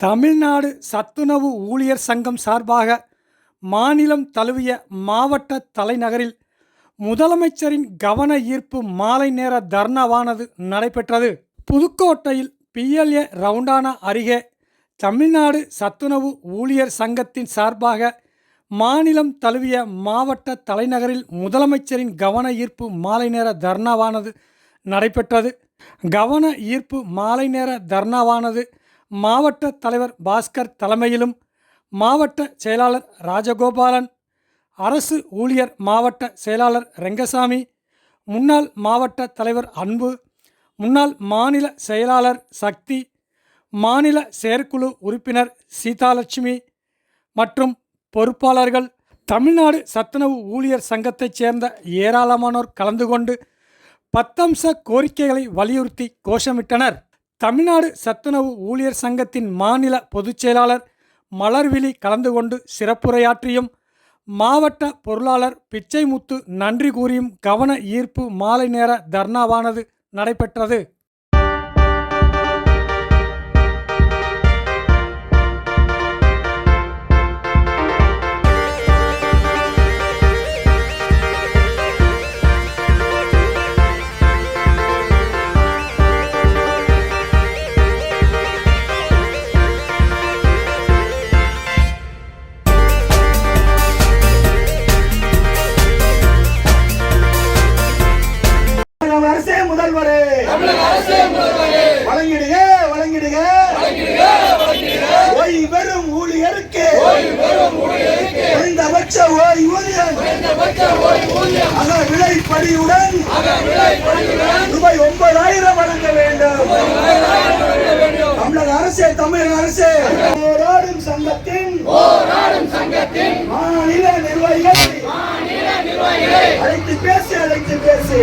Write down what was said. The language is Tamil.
தமிழ்நாடு சத்துணவு ஊழியர் சங்கம் சார்பாக மாநிலம் தழுவிய மாவட்ட தலைநகரில் முதலமைச்சரின் கவன ஈர்ப்பு மாலை நேர தர்ணாவானது நடைபெற்றது. புதுக்கோட்டையில் பிஎல்ஏ ரவுண்டானா அருகே தமிழ்நாடு சத்துணவு ஊழியர் சங்கத்தின் சார்பாக மாநிலம் தழுவிய மாவட்ட தலைநகரில் முதலமைச்சரின் கவன ஈர்ப்பு மாலை நேர தர்ணாவானது நடைபெற்றது. கவன ஈர்ப்பு மாலை நேர தர்ணாவானது மாவட்ட தலைவர் பாஸ்கர் தலைமையிலும் மாவட்ட செயலாளர் ராஜகோபாலன் அரசு ஊழியர் மாவட்ட செயலாளர் ரெங்கசாமி முன்னாள் மாவட்ட தலைவர் அன்பு முன்னாள் மாநில செயலாளர் சக்தி மாநில செயற்குழு உறுப்பினர் சீதாலட்சுமி மற்றும் பொறுப்பாளர்கள் தமிழ்நாடு சத்துணவு ஊழியர் சங்கத்தைச் சேர்ந்த ஏராளமானோர் கலந்து கொண்டு பத்தம்ச கோரிக்கைகளை வலியுறுத்தி கோஷமிட்டனர். தமிழ்நாடு சத்துணவு ஊழியர் சங்கத்தின் மாநில பொதுச் செயலாளர் மலர்விழி கலந்து கொண்டு சிறப்புரையாற்றியும் மாவட்ட பொருளாளர் பிச்சைமுத்து நன்றி கூறியும் கவன ஈர்ப்பு மாலை நேர தர்ணாவானது நடைபெற்றது. முதல்வரே. வழங்கிடுக வழங்கிடுக. ஓய்வு பெறும் ஊழியருக்கு. குறைந்தபட்ச ஓய்வூதியம் அக விலைப்படியுடன். ரூபாய் ஒன்பதாயிரம் வழங்க வேண்டும். தமிழக அரசே தமிழக அரசே. போராடும் சங்கத்தின் மாநில நிர்வாகிகள் அழைத்து பேசி அழைத்து பேசி.